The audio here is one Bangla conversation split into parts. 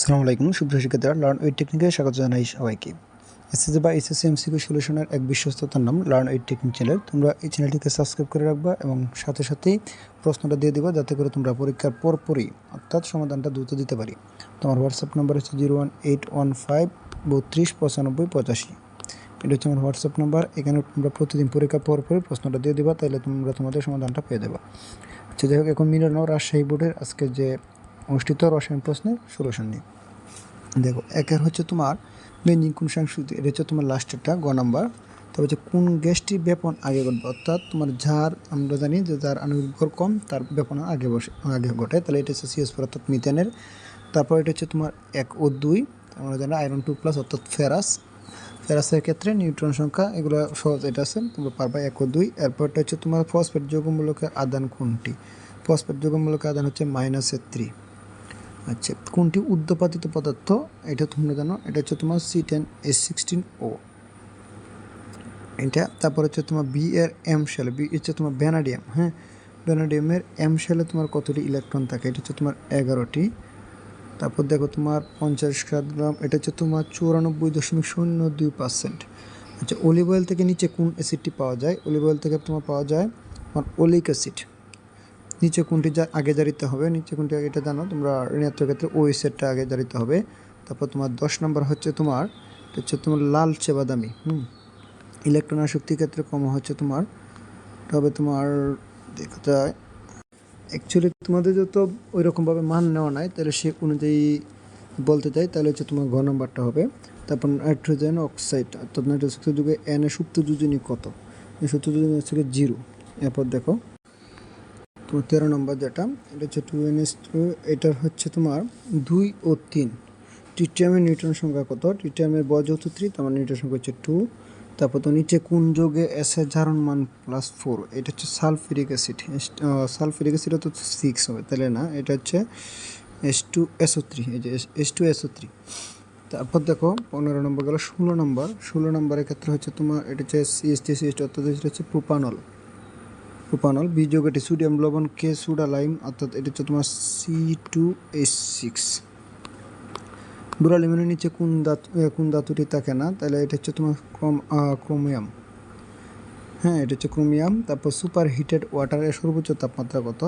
আসসালামু আলাইকুম শুভ্র শিক্ষার্থীরা লার্ন উইথ টেকনিকে স্বাগত জানাই সবাইকে। এসএসসি বা এসএসসি এমসিকিউ সলিউশনের এক বিশ্বস্ততার নাম লার্ন উইথ টেকনিক চ্যানেল তোমরা এই চ্যানেলটিকে সাবস্ক্রাইব করে রাখবা এবং সাথে সাথেই প্রশ্নটা দিয়ে দিবা, যাতে করে তোমরা পরীক্ষার পরপরই অর্থাৎ সমাধানটা দ্রুত দিতে পারি। তোমার হোয়াটসঅ্যাপ নাম্বার হচ্ছে zero one eight one five বত্রিশ, পঁচানব্বই, পঁচাশি। এটা হচ্ছে আমার হোয়াটসঅ্যাপ নাম্বার এখানে তোমরা প্রতিদিন পরীক্ষার পরপরই প্রশ্নটা দিয়ে দিবা তাহলে তোমরা তোমাদের সমাধানটা পেয়ে দেবা আচ্ছা যাই হোক, এখন মিলানো রাজশাহী বোর্ডের আজকে যে অনুষ্ঠিত রসায়ন প্রশ্নের সলিউশন নিয়ে। দেখো, একের হচ্ছে তোমার বেঞ্জিং কোন সংস্কৃতি, এটা হচ্ছে তোমার লাস্টেরটা গ নাম্বার। তবে হচ্ছে কোন গ্যাসটি ব্যাপন আগে ঘটবে? অর্থাৎ তোমার যার, আমরা জানি যে যার ভর কম, তার ব্যাপন আগে বসে, আগে ঘটে। তাহলে এটা হচ্ছে সিএস ফোর অর্থাৎ মিথেনের। তারপর এটা হচ্ছে তোমার এক ও দুই, আমরা জানি আয়রন টু প্লাস অর্থাৎ ফেরাস। ফেরাসের ক্ষেত্রে নিউট্রন সংখ্যা, এগুলো সহজ এটা আছে, তোমরা পারবা এক ও দুই। এরপরটা হচ্ছে তোমার ফসফেট যৌগমূলকের আদান কোনটি? ফসফেট যৌগমূলকের আদান হচ্ছে মাইনাসের থ্রি আচ্ছা কোনটি উদ্যপাতিত পদার্থ? এটা তোমরা জানো, এটা হচ্ছে তোমার সি টেন এস সিক্সটিন ও এটা, তারপর হচ্ছে তোমার বি এর এম শেলে বি হচ্ছে তোমার ভ্যানাডিয়াম হ্যাঁ? ভ্যানাডিয়ামের এম শেলে তোমার কতটি ইলেকট্রন থাকে? এটা হচ্ছে তোমার এগারোটি। তারপর দেখো তোমার পঞ্চাশ গ্রাম, এটা হচ্ছে তোমার চুরানব্বই দশমিক শূন্য দুই পার্সেন্ট আচ্ছা অলিভ অয়েল থেকে নিচে কোন অ্যাসিডটি পাওয়া যায়? অলিভ অয়েল থেকে তোমার পাওয়া যায় তোমার ওলিক অ্যাসিড নিচে কোনটি যা আগে জারিতে হবে, নিচে কোনটি আগে এটা জানো, তোমরা ঋণাত্মক ক্ষেত্রে ওই সেটটা আগে জারিতে হবে। তারপর তোমার দশ নম্বর হচ্ছে তোমার হচ্ছে তোমার লালচে বাদামি, হুম? ইলেকট্রন আসক্তির ক্ষেত্রে কম হচ্ছে তোমার তবে তোমার, দেখা যায় অ্যাকচুয়ালি তোমাদের যত ওই রকমভাবে মান নেওয়া নাই, তাহলে সে অনুযায়ী বলতে চাই, তাহলে হচ্ছে তোমার ঘ নম্বরটা হবে। তারপর নাইট্রোজেন অক্সাইড, অর্থাৎ নাইট্রোজেন যুগে এন এ সুপ্ত যোজনী কত? সুপ্ত যোজনী হচ্ছে জিরো এরপর দেখো তেরো নম্বর যেটা, এটা হচ্ছে টু এন এস টু এটার হচ্ছে তোমার দুই ও তিন। টিটিএমের নিউট্রন সংখ্যা কত? টিটিএমের ব যৌথ থ্রি তোমার নিউট্রন সংখ্যা হচ্ছে টু তারপর তো নিচে কোন যোগে এসের জারণ মান প্লাস ফোর এটা হচ্ছে সালফিরিক অ্যাসিড সালফিরিক অ্যাসিড তো সিক্স হবে, তাহলে না, এটা হচ্ছে এস টু এসও থ্রি এই যে এস টু এসও থ্রি তারপর দেখো, পনেরো নম্বর গেল ষোলো নম্বর। ষোলো নম্বরের ক্ষেত্রে হচ্ছে তোমার, এটা হচ্ছে সিএসটি সিএসটি অর্থাৎ হচ্ছে প্রোপানল প্রোপানল বীজযোগ এটি সোডিয়াম লবণ কে সোডা লাইম, অর্থাৎ এটা হচ্ছে তোমার সি টু এইচ সিক্স ডুরালিমিনের নিচে কোন ধাতু কোন ধাতুটি থাকে না, তাহলে এটা হচ্ছে তোমার ক্রোম ক্রোমিয়াম। হ্যাঁ এটা হচ্ছে ক্রোমিয়াম, তারপর সুপার হিটেড ওয়াটারের সর্বোচ্চ তাপমাত্রা কত?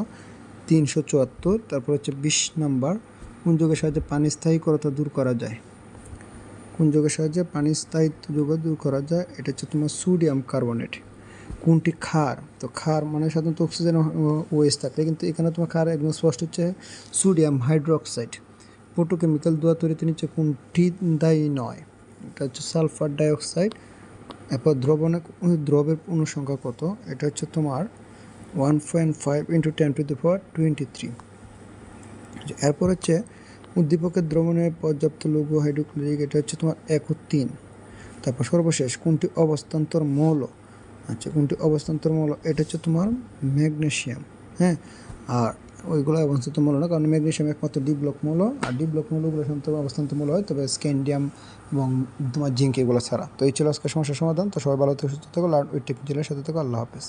তিনশো চুয়াত্তর, তারপর হচ্ছে বিশ নাম্বার, কোন যোগের সাহায্যে পানি স্থায়ীকরতা দূর করা যায়? কোন যোগের সাহায্যে পানি স্থায়িত্ব যোগ দূর করা যায়? এটা হচ্ছে তোমার সোডিয়াম কার্বনেট। কোনটি ক্ষার? তো ক্ষার মানে সাধারণত অক্সিজেন ওয়েস থাকে। কিন্তু এখানে তোমার ক্ষার একদম স্পষ্ট হচ্ছে সোডিয়াম হাইড্রোক্সাইড পোটোকেমিক্যাল দোয়া তৈরিতে নিচ্ছে কোনটি দায়ী নয়। এটা হচ্ছে সালফার ডাইঅক্সাইড এরপর দ্রবণে দ্রবের অনুসংখ্যা কত? এটা হচ্ছে তোমার one point five into ten to the power twenty three এরপর হচ্ছে উদ্দীপকের দ্রবণে পর্যাপ্ত লঘু হাইড্রোক্লোরিক এটা হচ্ছে তোমার এক ও তিন। তারপর সর্বশেষ কোনটি অবস্থান্তর মৌল? আচ্ছা কোনটি? অবস্থান্তর মৌল। এটা হচ্ছে তোমার ম্যাগনেশিয়াম হ্যাঁ? আর ওইগুলো অবস্থান্ত মৌল না, কারণ ম্যাগনেশিয়াম একমাত্র ডি ব্লক মৌল, আর ডি ব্লক মৌলগুলো সাধারণত অবস্থান্ত হয়, তবে স্ক্যান্ডিয়াম এবং তোমার জিঙ্ক এগুলো ছাড়া। তো এই ছিল আজকে সমস্যার সমাধান। তো সবাই ভালো থেকে, সুস্থ থাকো, লার্ন উইথ টেকনিক সাথে থাকো, আল্লাহ হাফেজ।